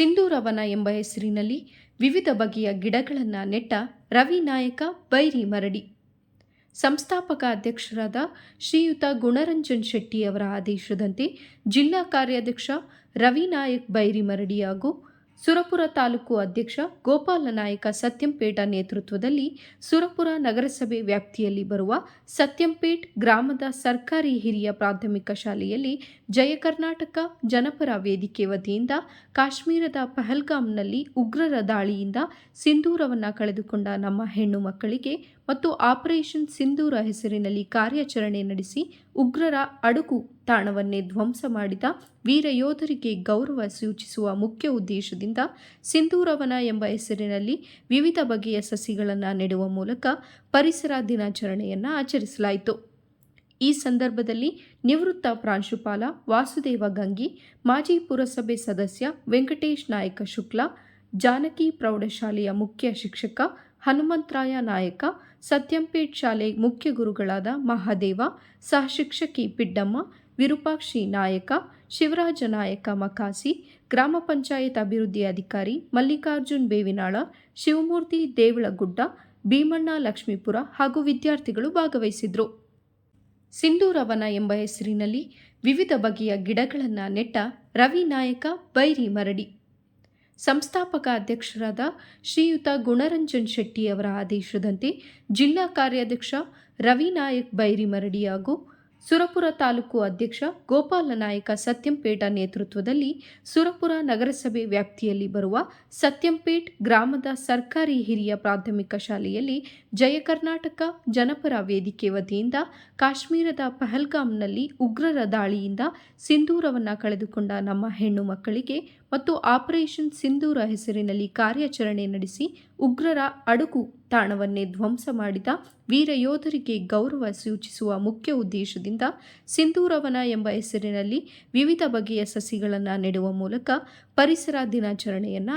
ಸಿಂಧೂರವನ ಎಂಬ ಹೆಸರಿನಲ್ಲಿ ವಿವಿಧ ಬಗೆಯ ಗಿಡಗಳನ್ನು ನೆಟ್ಟ ರವಿ ನಾಯಕ ಬೈರಿ ಮರಡಿ. ಸಂಸ್ಥಾಪಕ ಅಧ್ಯಕ್ಷರಾದ ಶ್ರೀಯುತ ಗುಣರಂಜನ್ ಶೆಟ್ಟಿಯವರ ಆದೇಶದಂತೆ ಜಿಲ್ಲಾ ಕಾರ್ಯಾಧ್ಯಕ್ಷ ರವಿ ನಾಯಕ್ ಬೈರಿ ಮರಡಿ ಹಾಗೂ ಸುರಪುರ ತಾಲೂಕು ಅಧ್ಯಕ್ಷ ಗೋಪಾಲ ನಾಯಕ ಸತ್ಯಂಪೇಟ ನೇತೃತ್ವದಲ್ಲಿ ಸುರಪುರ ನಗರಸಭೆ ವ್ಯಾಪ್ತಿಯಲ್ಲಿ ಬರುವ ಸತ್ಯಂಪೇಟ್ ಗ್ರಾಮದ ಸರ್ಕಾರಿ ಹಿರಿಯ ಪ್ರಾಥಮಿಕ ಶಾಲೆಯಲ್ಲಿ ಜಯ ಕರ್ನಾಟಕ ಜನಪರ ವೇದಿಕೆ ವತಿಯಿಂದ ಕಾಶ್ಮೀರದ ಪಹಲ್ಗಾಮ್ನಲ್ಲಿ ಉಗ್ರರ ದಾಳಿಯಿಂದ ಸಿಂಧೂರವನ್ನು ಕಳೆದುಕೊಂಡ ನಮ್ಮ ಹೆಣ್ಣು ಮಕ್ಕಳಿಗೆ ಮತ್ತು ಆಪರೇಷನ್ ಸಿಂಧೂರ ಹೆಸರಿನಲ್ಲಿ ಕಾರ್ಯಾಚರಣೆ ನಡೆಸಿ ಉಗ್ರರ ಅಡುಗು ತಾಣವನ್ನೇ ಧ್ವಂಸ ಮಾಡಿದ ವೀರ ಯೋಧರಿಗೆ ಗೌರವ ಸೂಚಿಸುವ ಮುಖ್ಯ ಉದ್ದೇಶದಿಂದ ಸಿಂಧೂರವನ ಎಂಬ ಹೆಸರಿನಲ್ಲಿ ವಿವಿಧ ಬಗೆಯ ಸಸಿಗಳನ್ನು ನೆಡುವ ಮೂಲಕ ಪರಿಸರ ದಿನಾಚರಣೆಯನ್ನು ಆಚರಿಸಲಾಯಿತು. ಈ ಸಂದರ್ಭದಲ್ಲಿ ನಿವೃತ್ತ ಪ್ರಾಂಶುಪಾಲ ವಾಸುದೇವ ಗಂಗಿ, ಮಾಜಿ ಪುರಸಭೆ ಸದಸ್ಯ ವೆಂಕಟೇಶ್ ನಾಯಕ ಶುಕ್ಲಾ, ಜಾನಕಿ ಪ್ರೌಢಶಾಲೆಯ ಮುಖ್ಯ ಶಿಕ್ಷಕ ಹನುಮಂತರಾಯ ನಾಯಕ, ಸತ್ಯಂಪೇಟ್ ಶಾಲೆ ಮುಖ್ಯ ಗುರುಗಳಾದ ಮಹಾದೇವ, ಸಹಶಿಕ್ಷಕಿ ಪಿಡ್ಡಮ್ಮ, ವಿರೂಪಾಕ್ಷಿ ನಾಯಕ, ಶಿವರಾಜ ನಾಯಕ ಮಕಾಸಿ, ಗ್ರಾಮ ಪಂಚಾಯತ್ ಅಭಿವೃದ್ಧಿ ಅಧಿಕಾರಿ ಮಲ್ಲಿಕಾರ್ಜುನ್ ಬೇವಿನಾಳ, ಶಿವಮೂರ್ತಿ ದೇವಳಗುಡ್ಡ, ಭೀಮಣ್ಣ ಲಕ್ಷ್ಮೀಪುರ ಹಾಗೂ ವಿದ್ಯಾರ್ಥಿಗಳು ಭಾಗವಹಿಸಿದರು. ಸಿಂಧೂರವನ ಎಂಬ ಹೆಸರಿನಲ್ಲಿ ವಿವಿಧ ಬಗೆಯ ಗಿಡಗಳನ್ನು ನೆಟ್ಟ ರವಿ ನಾಯಕ ಬೈರಿ ಮರಡಿ. ಸಂಸ್ಥಾಪಕ ಅಧ್ಯಕ್ಷರಾದ ಶ್ರೀಯುತ ಗುಣರಂಜನ್ ಶೆಟ್ಟಿಯವರ ಆದೇಶದಂತೆ ಜಿಲ್ಲಾ ಕಾರ್ಯಾಧ್ಯಕ್ಷ ರವಿ ನಾಯಕ್ ಬೈರಿ ಮರಡಿ ಹಾಗೂ ಸುರಪುರ ತಾಲೂಕು ಅಧ್ಯಕ್ಷ ಗೋಪಾಲ ನಾಯಕ ಸತ್ಯಂಪೇಟ ನೇತೃತ್ವದಲ್ಲಿ ಸುರಪುರ ನಗರಸಭೆ ವ್ಯಾಪ್ತಿಯಲ್ಲಿ ಬರುವ ಸತ್ಯಂಪೇಟ್ ಗ್ರಾಮದ ಸರ್ಕಾರಿ ಹಿರಿಯ ಪ್ರಾಥಮಿಕ ಶಾಲೆಯಲ್ಲಿ ಜಯ ಕರ್ನಾಟಕ ಜನಪರ ವೇದಿಕೆ ವತಿಯಿಂದ ಕಾಶ್ಮೀರದ ಪಹಲ್ಗಾಮ್ನಲ್ಲಿ ಉಗ್ರರ ದಾಳಿಯಿಂದ ಸಿಂಧೂರವನ್ನು ಕಳೆದುಕೊಂಡ ನಮ್ಮ ಹೆಣ್ಣು ಮಕ್ಕಳಿಗೆ ಮತ್ತು ಆಪರೇಷನ್ ಸಿಂಧೂರ ಹೆಸರಿನಲ್ಲಿ ಕಾರ್ಯಾಚರಣೆ ನಡೆಸಿ ಉಗ್ರರ ಅಡುಗು ತಾಣವನ್ನೇ ಧ್ವಂಸ ಮಾಡಿದ ವೀರ ಯೋಧರಿಗೆ ಗೌರವ ಸೂಚಿಸುವ ಮುಖ್ಯ ಉದ್ದೇಶದಿಂದ ಸಿಂಧೂರವನ ಎಂಬ ಹೆಸರಿನಲ್ಲಿ ವಿವಿಧ ಬಗೆಯ ಸಸಿಗಳನ್ನು ನೆಡುವ ಮೂಲಕ ಪರಿಸರ ದಿನಾಚರಣೆಯನ್ನು